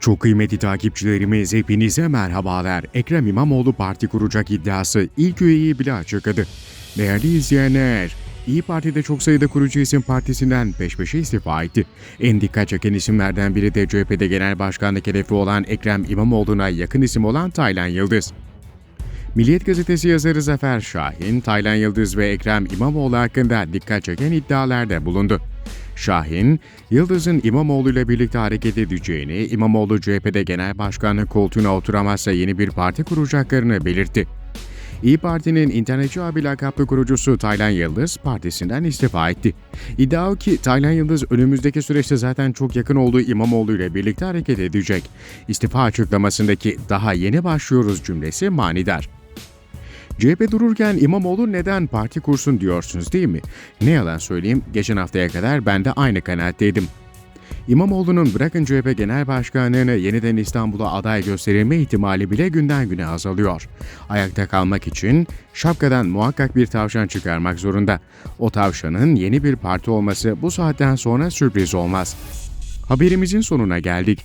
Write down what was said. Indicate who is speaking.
Speaker 1: Çok kıymetli takipçilerimiz hepinize merhabalar. Ekrem İmamoğlu parti kuracak iddiası ilk üyeyi bile açıkladı. Değerli izleyenler, İyi Parti'de çok sayıda kurucu isim partisinden peş peşe istifa etti. En dikkat çeken isimlerden biri de CHP'de genel başkanlık hedefi olan Ekrem İmamoğlu'na yakın isim olan Taylan Yıldız. Milliyet gazetesi yazarı Zafer Şahin, Taylan Yıldız ve Ekrem İmamoğlu hakkında dikkat çeken iddialarda bulundu. Şahin, Yıldız'ın İmamoğlu ile birlikte hareket edeceğini, İmamoğlu CHP'de genel başkanlık koltuğuna oturamazsa yeni bir parti kuracaklarını belirtti. İyi Parti'nin internetçi abi lakaplı kurucusu Taylan Yıldız partisinden istifa etti. İddia o ki Taylan Yıldız önümüzdeki süreçte zaten çok yakın olduğu İmamoğlu ile birlikte hareket edecek. İstifa açıklamasındaki daha yeni başlıyoruz cümlesi manidar. CHP dururken İmamoğlu neden parti kursun diyorsunuz değil mi? Ne yalan söyleyeyim, geçen haftaya kadar ben de aynı kanaatteydim. İmamoğlu'nun bırakın CHP Genel Başkanlığı'nı yeniden İstanbul'a aday gösterilme ihtimali bile günden güne azalıyor. Ayakta kalmak için şapkadan muhakkak bir tavşan çıkarmak zorunda. O tavşanın yeni bir parti olması bu saatten sonra sürpriz olmaz. Haberimizin sonuna geldik.